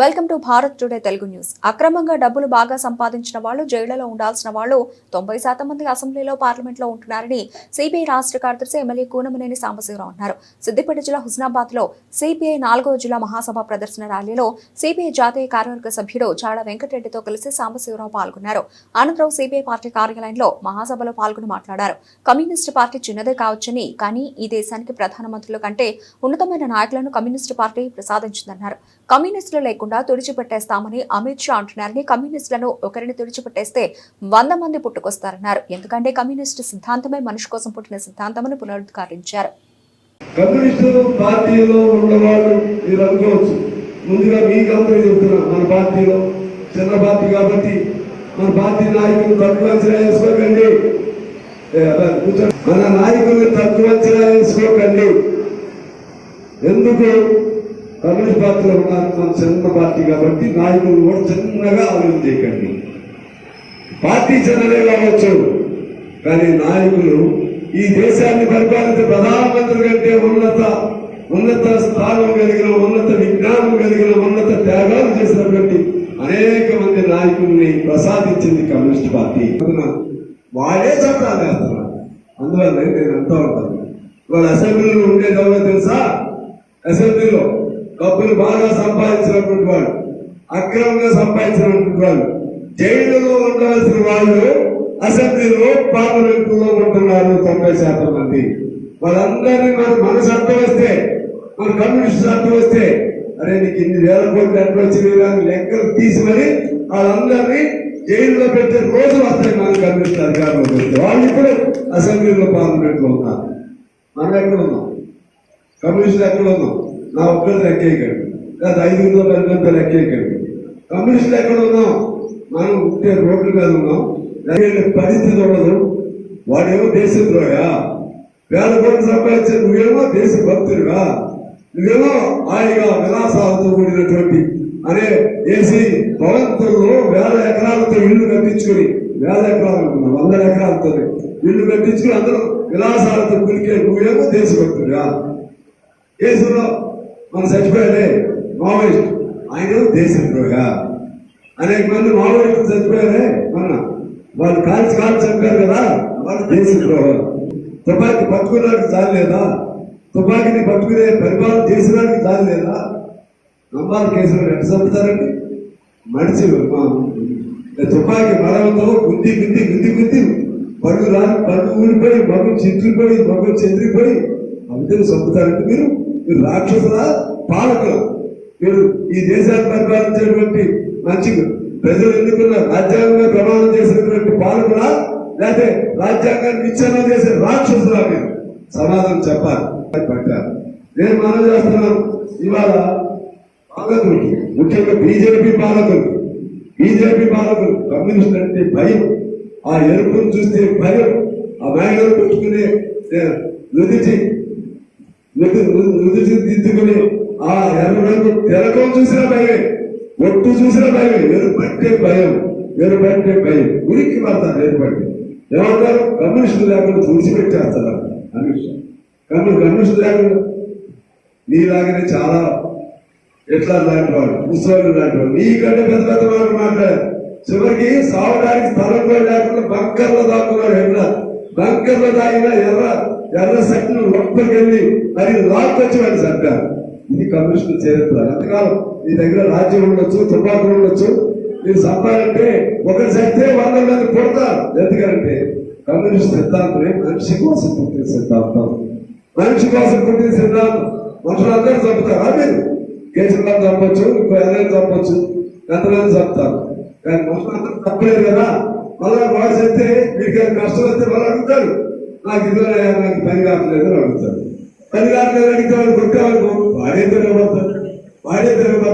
Welcome to Bharat today Telugu news. అక్రమంగా డబ్బులు బాగా సంపాదించిన వాళ్ళు జైళ్ళలో ఉండాల్సిన వాళ్ళు తొంభై శాతం మంది అసెంబ్లీలో పార్లమెంట్లో ఉంటున్నారని సిపిఐ రాష్ట్ర కార్యదర్శి ఎమ్మెల్యే కూనమనేని సాంబశివరావు అన్నారు. సిద్దిపేట జిల్లా హుస్నాబాద్లో సిపిఐ నాలుగో జిల్లా మహాసభ ప్రదర్శన ర్యాలీలో సిపిఐ జాతీయ కార్యవర్గ సభ్యుడు చాడ వెంకటరెడ్డితో కలిసి సాంబశివరావు పాల్గొన్నారు. అనంతరం సిపిఐ పార్టీ కార్యాలయంలో మహాసభలో పాల్గొని మాట్లాడారు. కమ్యూనిస్టు పార్టీ చిన్నదే కావచ్చని కానీ ఈ దేశానికి ప్రధానమంత్రుల కంటే ఉన్నతమైన నాయకులను కమ్యూనిస్టు పార్టీ ప్రసాదించిందన్నారు. కమ్యూనిస్టులు లేకుండా తుడిచిపెట్టేస్తామని అమిత్ షా అంటున్నారని కమ్యూనిస్టులను ఒకరిని తుడిచిపెట్టేస్తే వంద మంది పుట్టుకొస్తారన్నారు. ఎందుకంటే కమ్యూనిస్టు సిద్ధాంతమే మనిషి కోసం పుట్టిన సిద్ధాంతమని పునరుద్ఘాటించారు. కమ్యూనిస్టు పార్టీలో ఉన్నవాళ్ళు మీరు అనుకోవచ్చు. ముందుగా మీకు చెప్తున్నా మన పార్టీలో చిన్న పార్టీ కాబట్టి మన పార్టీ నాయకులు తక్కువ అంచనా వేసుకోకండి. మన నాయకుల్ని తక్కువ అంచనా వేసుకోకండి. ఎందుకు? కమ్యూనిస్ట్ పార్టీలో ఉన్నారు మన చిన్న పార్టీ కాబట్టి నాయకులు కూడా చిన్నగా ఆలోచన చేయకండి. పార్టీ చిన్నదే కావచ్చు కానీ నాయకులు ఈ దేశాన్ని పరిపాలించే ప్రధానమంత్రి కంటే ఉన్నత ఉన్నత స్థానం కలిగిన ఉన్నత విజ్ఞానం కలిగిన ఉన్నత త్యాగాలు చేసినటువంటి అనేక మంది నాయకుల్ని ప్రసాదించింది కమ్యూనిస్ట్ పార్టీ. వాళ్ళే చట్టాలు వేస్తున్నారు అందువల్ల నేను అంతా ఉంటాను. వాళ్ళ అసెంబ్లీలో ఉండేది ఎవరో తెలుసా? అసెంబ్లీలో డబ్బులు బాగా సంపాదించినటువంటి వాళ్ళు అక్రమంగా సంపాదించినటువంటి వాళ్ళు జైలులో ఉండవలసిన వాళ్ళు అసెంబ్లీలో పార్లమెంట్లో ఉంటున్నారు తొంభై శాతం మంది. వాళ్ళందరినీ మన మన చట్టం వస్తే మన కమ్యూనిస్ట్ చట్టం వస్తే అరే నీకు ఇన్ని వేల కోట్లు ఎట్లా వచ్చినాయి కానీ లెక్కలు తీసి మరి వాళ్ళందరినీ జైల్లో పెట్టే రోజు వస్తాయి మన కమ్యూనిస్ట్ అధికారంలో వాళ్ళు ఇప్పుడు అసెంబ్లీలో పార్లమెంట్లో ఉన్నారు. మనం ఎక్కడ ఉన్నాం? కమ్యూనిస్టులు ఎక్కడ ఉన్నాం? నా ఒక్కరి లెక్కేయకండి లేదా ఐదుగురిలో పది మందితో లెక్కేయకండి కమ్యూనిస్టులు ఎక్కడ ఉన్నాం? మనం ఉంటే రోడ్ల మీద ఉన్నాం. పరిస్థితి ఉండదు. వాడేమో దేశద్రోహా వేల కోట్లు సంపాదించే నువ్వేమో దేశ భక్తుడిగా నువ్వేమో హాయిగా విలాసాలతో కూడినటువంటి అనే ఏసీ భవంతుల్లో వేల ఎకరాలతో ఇల్లు కట్టించుకొని వేల ఎకరాలు వందల ఎకరాలతో ఇల్లు కట్టించుకుని అందరూ విలాసాలతో కులికే నువ్వేమో దేశభక్తుడిగా కేసులో మనం చచ్చిపోయాడే మావోయిస్ట్. ఆయన దేశద్రోహ అనేక మంది మావోయిస్టులు చచ్చిపోయారే మన వాళ్ళు కాల్చి కాల్చి చంపారు కదా వాళ్ళు దేశద్రోహం తుపాకీ పట్టుకున్నానికి చాలేదా తుపాకీని పట్టుకునే పరిపాలన చేసినానికి లేదా నమ్మాలి కేసులు ఎట్లా చంపుతారండి. మనిషి మా- తుపాకీ మరవతో గుద్ది గుద్ది గుద్ది గుద్ది పరుగు రాని పరుగు ఊడిపోయి మగం చెట్లిపోయి మగం చెదిరిపోయి అందరూ చంపుతారంటే మీరు. మీరు రాక్షసుల పాలకులు. మీరు ఈ దేశాన్ని పరిపాలించేటువంటి మంచి ప్రజలు ఎన్నుకున్న రాజ్యాంగంగా ప్రమాణం చేసినటువంటి పాలకులా? లేకపోతే రాజ్యాంగాన్ని విచ్ఛిన్నం చేసే రాక్షసులా మీరు సమాధానం చెప్పాలి. పట్టారు నేను మనం చేస్తున్నాను ఇవాళ పాలకులకి ముఖ్యంగా బీజేపీ పాలకులు. బీజేపీ పాలకులు కమ్యూనిస్ట్ అంటే భయం. ఆ ఎరుపును చూస్తే భయం. ఆ మేడలు పెట్టుకునే నుదిచి నుదిటి దిద్దుకుని ఆ ఎర్ర రంగు చూసినా చూసిన భయమే ఒట్టు చూసిన భయమే ఎరుపట్టే భయం ఎరుపట్టే భయం. ఉనికి పడతారు ఎరుపట్టి. ఏమంటారు కమ్యూనిస్టులు లేకుండా తుడిచిపెట్టేస్తారు కమ్యూనిస్ట్. కమ్యూనిస్ట్ కమ్యూనిస్ట్ లేకుండా నీలాగనే చాలా ఎట్లా లాంటి వాడు? ముసలి లాంటి వాడు. నీకంటే పెద్ద పెద్ద వాడు మాట్లాడారు. చివరికి సావడానికి స్థలం కూడా లేకుండా బంకర్లో దాక్కున్నాడు ఎట్లా బంకర్లో దాగిన ఎర్ర ఎర్ర శక్తులు లోపలికి మరి రాకొచ్చేవాడు వాడు ఇది కమ్యూనిస్టుల చరిత్ర. ఎంతకాలం నీ దగ్గర రాజ్యం ఉండొచ్చు తుపాకులు ఉండొచ్చు. మీరు సంపాదంటే ఒకరు చస్తే వంద మంది కొడతారు ఎందుకంటే కమ్యూనిస్ట్ సిద్ధాంతమే మనిషి కోసం పుట్టిన సిద్ధాంతం. మనిషి కోసం పుట్టిన సిద్ధాంతం. మనుషులందరూ చంపుతారు. అదే కేసులను చంపచ్చు ఇంకో ఎవరైనా చంపచ్చు ఎంతమంది చంపుతారు. కానీ మనుషులందరూ తప్పలేదు కదా. మళ్ళీ వాడు చెప్తే మీకు కష్టం వస్తే మళ్ళీ అడుగుతారు. నాకు ఇదివరే నాకు పని కావట్లేదు అని అడుగుతాడు పని కావట్లేదు అడిగితే వాడు కొట్టామనుకో వాడే తిరగబడతాడు వాడే తిరగబడతాడు